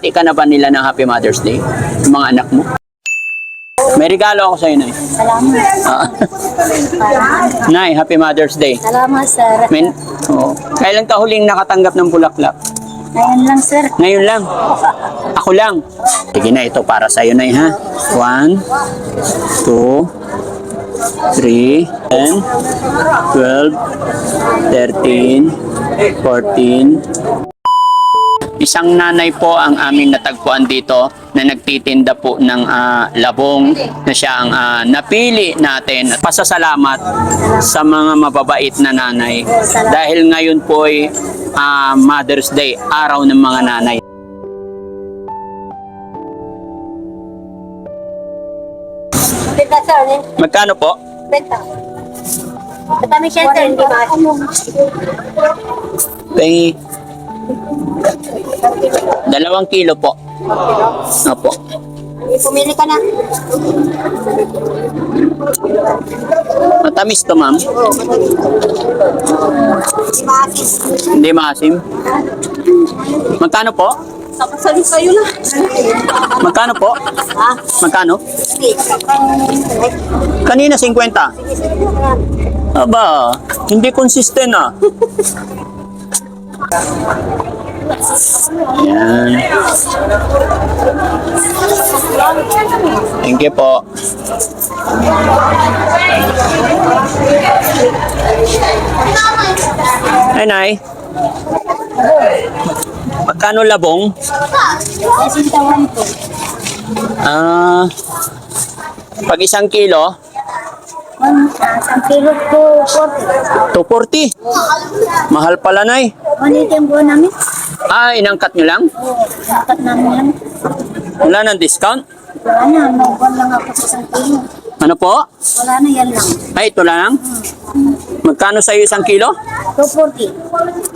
Nabati ka na ba nila ng Happy Mother's Day? Yung mga anak mo? May regalo ako sa'yo, Nay. Salamat. Ah. Nay, Happy Mother's Day. Salamat, sir. Men, oh. Kailan ka huling nakatanggap ng bulaklak? Ngayon lang, sir. Ngayon lang. Ako lang. Sige na, ito para sa'yo, Nay, ha? One, two, three, ten, twelve, thirteen, fourteen, Isang nanay po ang aming natagpuan dito na nagtitinda po ng ah, labong na siya ang ah, napili natin. Pasasalamat sa mga mababait na nanay. Dahil ngayon po ay ah, Mother's Day, araw ng mga nanay. Magkano po? Benta. Kami siya, sir. Hindi ba? Kay dalawang kilo po. Opo. Pumili ka na. Matamis to, ma'am. Si Makis. Hindi maasim. Magkano po? Sabi sa'yo na. Magkano po? Ha? Magkano? Kanina 50. Aba, hindi consistent ah. Yan. Thank you po. Ay, Nay. Magkano labong? Sintawan ko. Ah, pag isang kilo, ah, isang kilo ko, 40. 240. Mahal pala, Nay. Manito yung buwan namin. Ah, inangkat nyo lang? Oo. Dapat namin yan. Wala nang discount? Wala na. Nauban lang ako sa isang kilo. Ano po? Wala na yan lang. Ay, ito lang? Magkano sa'yo isang kilo? 240.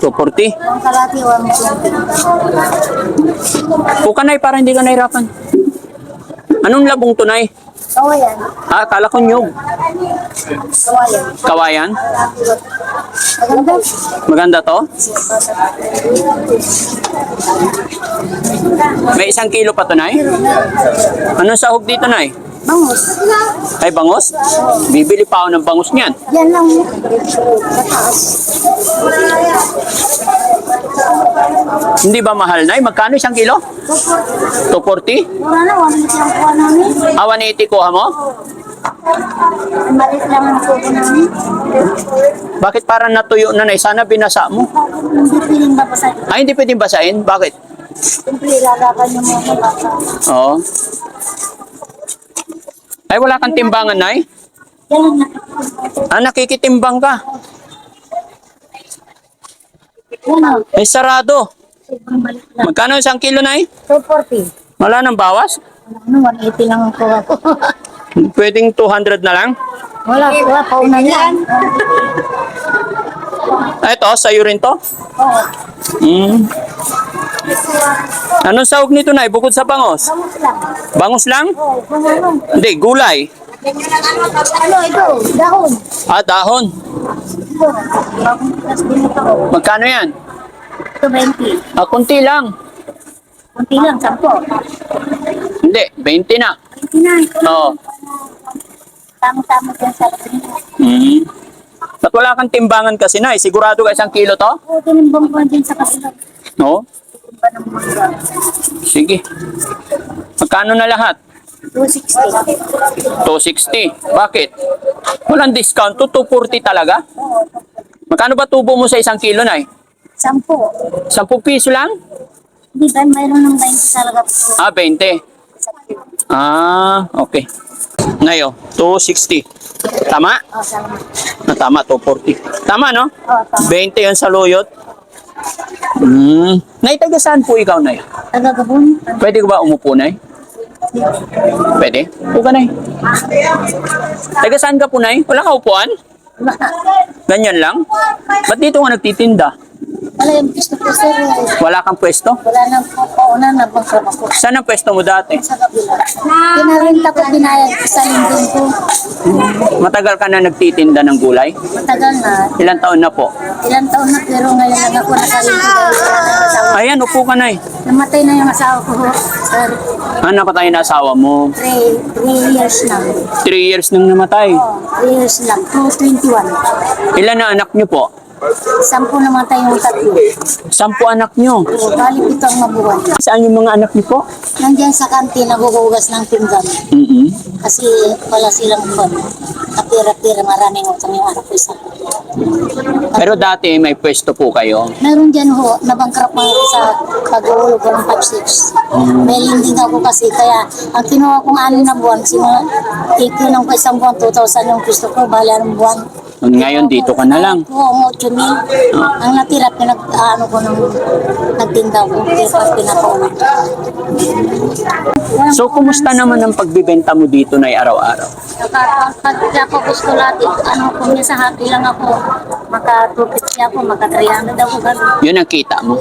240. Ang kalati, 120. Pukanay para hindi ka nahirapan. Anong labong tunay? Kawayan. Ah, kala ko nyug. Kawayan. Kawayan? Maganda. Maganda to? May isang kilo pa tunay? Anong sahog dito, Nay? Bangus. Ay, bangus? Bibili pa ako ng bangus niyan. Yan lang. Hindi ba mahal, Nay? Magkano isang kilo? 240? Wala na. Wala na siyang kuha namin. Ah, 180 kuha mo? Malit lang ang kuha namin. Bakit parang natuyo na, Nay? Sana binasa mo. Hindi piling ba pa sa Ay, hindi pwedeng basahin. Bakit? Siyempre, lalaban yung mga bata. Oo. Ay, wala kang timbangan, Nay? Yan na. Ah, nakikitimbang ka. Yan na. Ay, sarado. Sobrang balik lang. Magkano isang kilo, Nay? 240. Wala nang bawas? Ano, 180 lang ang kuha ko. Pwedeng 200 na lang? Wala, wala. Pauna yan. Ah, ito, sa'yo rin to? Oo. Hmm. Anong sahog nito, Nay? Bukod sa bangos? Kamus lang. Bangus lang? Oo. Hindi, gulay. Ano, ito, dahon. Ah, dahon. Magkano yan? Ito, 20. Ah, kunti lang. Kunti lang, 10. Hindi, 20 na. 29. Oo. Tama-tama dyan sa kanila. Hmm. Ba't wala kang timbangan kasi, Nay? Sigurado ka isang kilo to? Oo, tinimbang ko dyan sa kanila. No? Timba ng mga Sige. Magkano na lahat? 260. 260. Bakit? Walang discount to, 240 talaga? Oo, Magkano ba tubo mo sa isang kilo, Nay? 10. 10 piso lang? Di ba, mayroon ng 20 talaga po. Ah, 20. Ah, okay. Ngayon, 260. Tama? Oo, salamat. Na tama, 240. Tama, no? Oo, tama. 20 yan sa luyot. Hmm. Nay, taga saan po ikaw, Nay? Tagagabon. Pwede ko ba umupo, Nay? Pwede? Upo ka, Nay. Taga saan ka po, Nay? Wala ka upuan? Ganyan lang? Ba't dito ka nagtitinda? Wala yung gusto ko, sir. Wala kang pwesto? Wala nang pauna na bang ako. Saan ang pwesto mo dati? Sa kabila. Pinarinta ko, binayad ko sa lindin ko. Matagal ka na nagtitinda ng gulay? Matagal na. Ilang taon na po? Ilang taon na pero ngayon lang ako na asawa. Ayan, upo ka na eh. Namatay na yung asawa ko, sir. Ano pa tayo na asawa mo? Three, three years lang. Three years nang namatay. Three years lang. 221. Ilan na anak niyo po? Sampu namatay yung tatlo. Sampu anak niyo. O, bali pito ang mabuhay. Saan yung mga anak niyo po? Nandiyan sa kantin, nagugugas ng pinggan. mm Kasi wala silang fun. Kapira-pira, maraming utang yung anak ko isa. Pero dati may pwesto po kayo. Meron dyan ho, nabangkrap mga sa pag-uulog ko ng 5-6. May lending ako kasi, kaya ang kinuha kong anin na buwan, simula, ikinong ko isang buwan, 2,000 yung gusto ko, bahala ng buwan. Ngayon dito ka na lang. Oo, ang 8 mil. Ang natira, pinag, ano ko nung nagtinda ko, kaya pinapaulan. So, kumusta naman ang pagbibenta mo dito na araw-araw? Kapag pag ako gusto natin, ano ko minsan happy lang ako, maka 250 ako, maka 300 ako gano'n. Yun ang kita mo.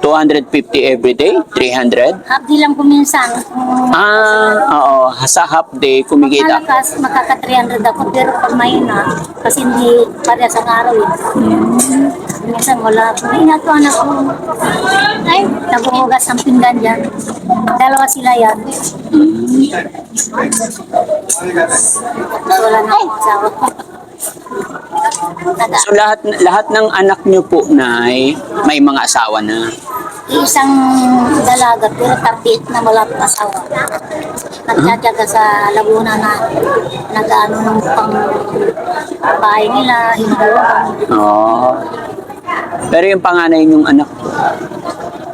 250 every day? 300? Happy lang ko minsan. Kung Ah, oo. Sa half day, kumikita. malakas, makaka 300 ako, pero pag mahina, kasi hindi parehas ang araw eh. Minsan wala ako. May inato anak ko. Ay, nabuhugas ang pinggan dyan. Dalawa sila yan. Wala na asawa. Naga. So, lahat, lahat ng anak niyo po, Nay, may mga asawa na. Isang dalaga, pero 38 na wala pang asawa. Nagtsatsaga sa Laguna na nag-ano ng pang bahay nila, hinuhulog. Oo. Pero yung panganay yung anak,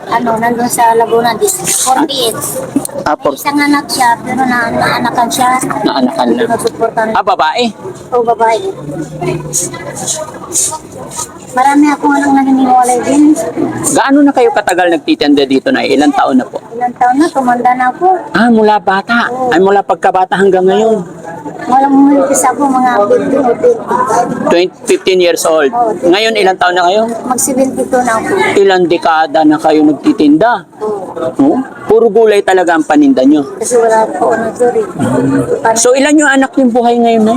Ano, nandun sa Laguna, dis 48. Por, Isang anak siya, pero na naanakan siya. naanakan Hindi lang. masuportan. Ah, babae. O babae. Marami akong anong naniniwalay din. Gaano na kayo katagal nagtitinda dito na? Ilang taon na po? Ilang taon na, tumanda na ako. Ah, mula bata. Ay, mula pagkabata hanggang ngayon. Walang umimpis ako, mga 15 o 20. 20, 15 years old. Ngayon, ilang taon na kayo? Mag-72 na ako. Ilang dekada na kayo nagtitinda? Oh, puro gulay talaga ang paninda nyo. Kasi wala po ano sorry. Paano? So, ilan yung anak yung buhay ngayon na?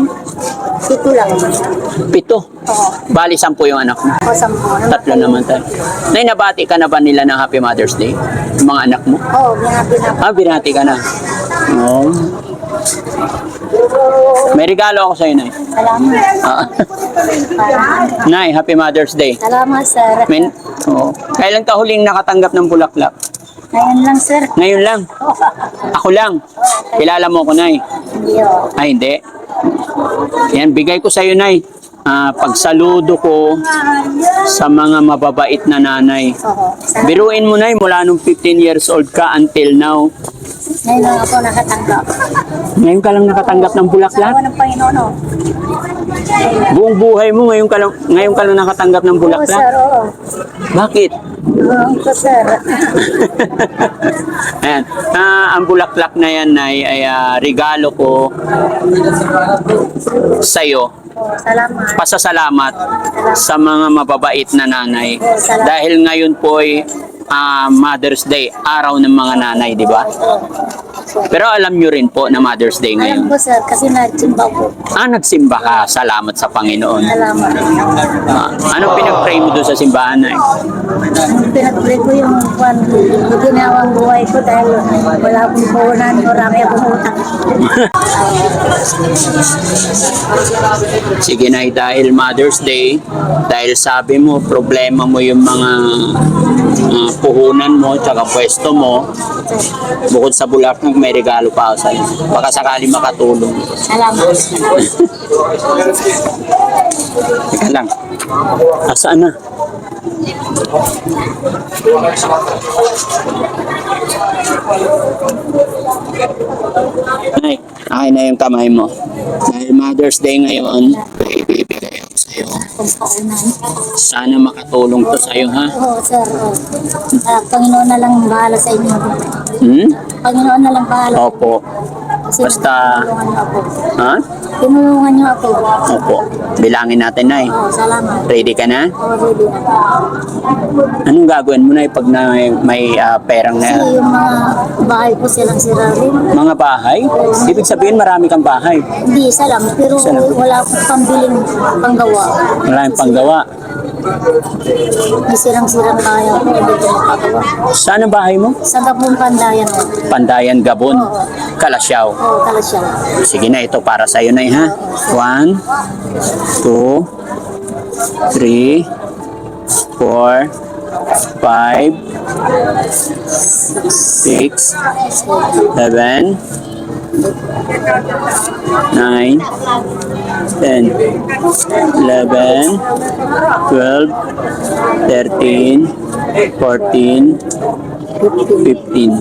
Ito lang. Pito. Oo. Bali, sampu yung anak mo. O sampo. Tatlo naman tayo. Nay, nabati ka na ba nila ng Happy Mother's Day? Yung mga anak mo? Oo, na ako. Ah, binati ka na. Oh. May regalo ako sa'yo, Nay. Salamat. Ah. Nay, Happy Mother's Day. Salamat, sir. Men, oh. Kailan ka huling nakatanggap ng bulaklak? Ngayon lang, sir. Ngayon lang. Ako lang. Kilala mo ko, Nay. Hindi, oh. Ay, hindi. Yan, bigay ko sa'yo, Nay. Ah, pagsaludo ko sa mga mababait na nanay. Oo. Biruin mo, Nay, mula nung 15 years old ka until now. Ngayon lang ako nakatanggap. Ngayon ka lang nakatanggap ng bulaklak? Salamat ng Panginoon, oh. Buong buhay mo, ngayon ka lang, ngayon ka lang nakatanggap ng Oo, bulaklak? sir, oo. Bakit? Oo, ito, sir. Ayan. Ah, ang bulaklak na yan ay, ay ah, regalo ko sa'yo. Oo, salamat. Pasasalamat sa mga mababait na nanay. Dahil ngayon po ay ah, Mother's Day, araw ng mga nanay, di ba? Pero alam nyo rin po na Mother's Day Alam ngayon. ko, sir, kasi nagsimba ko. Ah, nagsimba ka. Salamat sa Panginoon. Salamat. Ah, anong pinag-pray mo doon sa simbahan na Ang pinag-pray ko yung kwan, yung ginawang buhay ko dahil wala akong puhunan, marami akong utang. Sige na, dahil Mother's Day, dahil sabi mo, problema mo yung mga ah, puhunan mo, tsaka pwesto mo, bukod sa bulaklak, may regalo pa ako sa'yo. Baka sakali makatulong. Salamat. Teka lang. Asaan na? Ay, akin na yung kamay mo. Dahil Mother's Day ngayon, ibibigay ako sa'yo. Sana makatulong to sa'yo, ha? Oo, sir. Ah, Panginoon na lang bahala sa inyo. Hmm? Panginoon na lang bahala. Opo. Kasi basta- tinulungan niyo ako. Ha? Tinulungan niyo ako. Opo. Bilangin natin, Nay. Oo, salamat. Ready ka na? Oo, ready na. Anong gagawin mo, Nay, pag na may ah, perang Kasi na yung mga bahay ko silang sira rin. mga bahay? Ibig sabihin, marami kang bahay. Hindi, isa lang. Pero Isa lang. wala akong pambiling panggawa. Maraming panggawa. May sirang-sirang bahay ako. Hindi ko makagawa. Saan ang bahay mo? Sa Gabong Pandayan. Pandayan, Gabon, Kalasyaw. Oo, Kalasyaw. Sige na, ito para sa iyo na ha. One, two, three, four, five, six, seven, nine, ten, eleven, twelve, thirteen, fourteen, fifteen.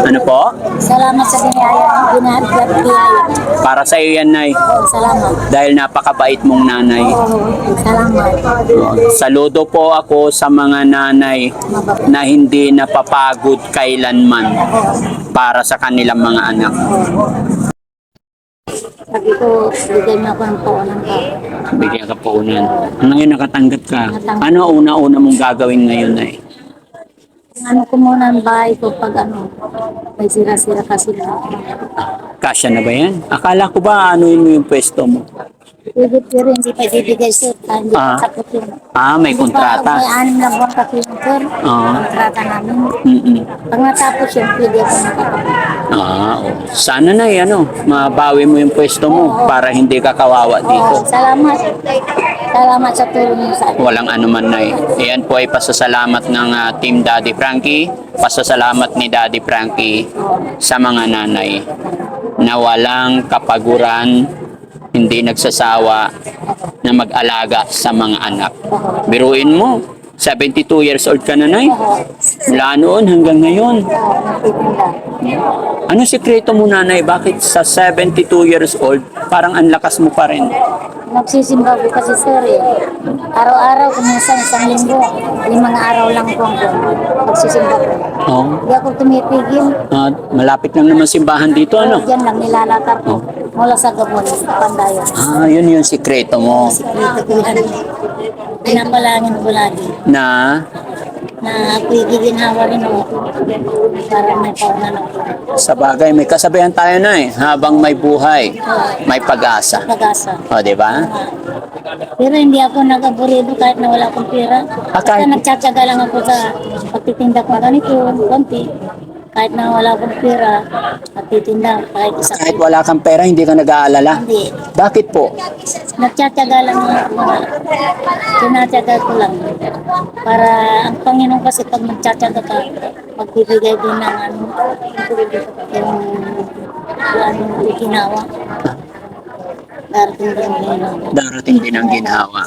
Ano po? Salamat sa biniyaya. Binahagyan biyaya. Para sa iyo yan, Nay. Salamat. Dahil napakabait mong nanay. Salamat. Saludo po ako sa mga nanay na hindi napapagod kailanman para sa kanilang mga anak. Sabi ko, bigay mo ako ng paunan ka. Bigyan ka po unan. Ngayon nakatanggap ka. Ano una-una mong gagawin ngayon, Nay? Ano ko muna ang bahay ko pag ano, may sira-sira kasi na. Kasya na ba yan? Akala ko ba anuin mo yung pwesto mo? Pwede pero hindi pa ibibigay sir, ah, hindi Ah. pa tapos yun. Ah, may Hindi pa- kontrata. May anim na buwan kasi yun sir, Oo. kontrata namin. Mm-mm. Pag natapos yun, pwede ako nakakapag. Ah, oh. sana na ano, mabawi mo yung pwesto mo para hindi ka kawawa dito. Oo, salamat. Salamat sa tulong niyo sa akin. Walang anuman na Iyan po ay pasasalamat ng ah, Team Daddy Frankie, pasasalamat ni Daddy Frankie sa mga nanay na walang kapaguran, hindi nagsasawa na mag-alaga sa mga anak. Biruin mo, 72 years old ka na, Nay. Mula noon hanggang ngayon. Ano sikreto mo, Nanay? Bakit sa 72 years old, parang ang lakas mo pa rin? Nagsisimba ko kasi sir eh. Araw-araw, kung minsan isang linggo, limang araw lang po ako magsisimba ko. Oh, Hindi ako tumitigil. ah, malapit lang naman simbahan dito, ano? Diyan lang nilalatar ko mula sa Gabon, Pandayan. Ah, yun yung sikreto mo. Sikreto ko yan. Pinapalangin ko lagi Na, na ako'y giginhawa rin ako para may paunan ako. sa bagay, may kasabihan tayo na eh. Habang may buhay, may pag-asa. Pag-asa. O, di ba? Pero hindi ako nag-aburido kahit na wala akong pera. Ah, Basta kahit- nagtsatsaga lang ako sa pagtitinda ko ganito, konti. Kahit na wala akong pera, nagtitinda kahit isa. Kahit wala kang pera, hindi ka nag-aalala. Hindi. Bakit po? Nagtsatsaga lang ako na tinatsaga ko lang. Para ang Panginoon kasi pag nagtsatsaga ka, magbibigay din ng ano, yung ano, ikinawa. Darating din ang Panginoon. Darating din ang ginhawa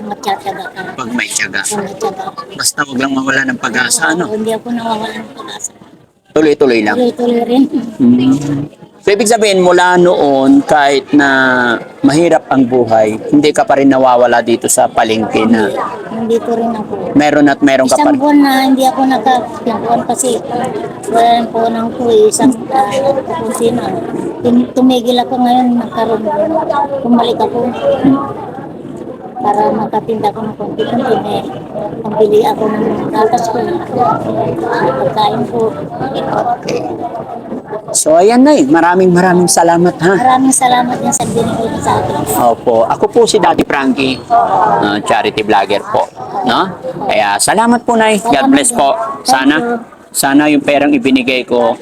Magtsatsaga ka. pag may tiyaga. Kung nagtsaga ka. Basta wag lang mawala ng pag-asa, ano? Hindi ako nawawala ng pag-asa. Tuloy-tuloy lang. Tuloy-tuloy rin. Mm. So, ibig sabihin, mula noon, kahit na mahirap ang buhay, hindi ka pa rin nawawala dito sa palengke na Nandito rin ako. meron at meron ka pa Isang rin. buwan na hindi ako nagkakuan kasi wala ng punan ko eh. Isang uh, kukunti na. Tum- Tumigil ako ngayon, nagkaroon. Tumalik ako. Para makatinda ko ng konti-konti. May pambili ako ng gatas ko. Pagkain ko. Okay. So, ayan na Maraming maraming salamat ha. Maraming salamat din sa binigay sa akin. Opo. Ako po si Daddy Frankie, uh, charity vlogger po. No? Kaya salamat po, Nay. God bless po. Sana, sana yung perang ibinigay ko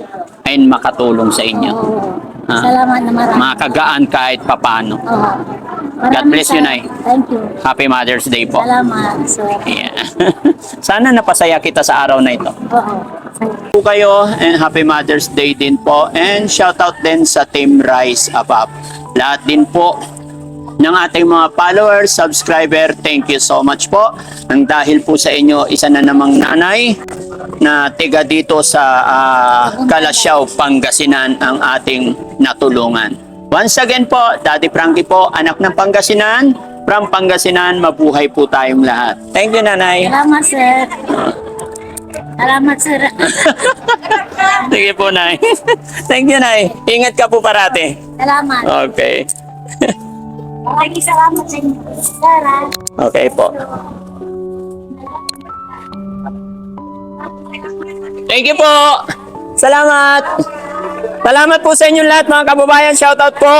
ay makatulong sa inyo. Oo. Ah. Salamat na marami. Makagaan kahit papano. Oo. God bless you, Nay. Thank you. Happy Mother's Day po. Salamat, sir. Yeah. sana napasaya kita sa araw na ito. Oo. po kayo and happy Mother's Day din po and shoutout din sa Team Rise Above. Lahat din po ng ating mga followers, subscriber, thank you so much po. Ang dahil po sa inyo, isa na namang nanay na tiga dito sa ah, Kalasyaw, Pangasinan ang ating natulungan. Once again po, Daddy Frankie po, anak ng Pangasinan, from Pangasinan, mabuhay po tayong lahat. Thank you, nanay. Salamat, sir. Salamat, sir. Sige po, Nay. Thank you, Nay. Ingat ka po parati. Salamat. Okay. Maraming salamat sa inyo. Sarah. Okay po. Thank you po. Salamat. Salamat po sa inyo lahat mga kababayan. Shoutout po.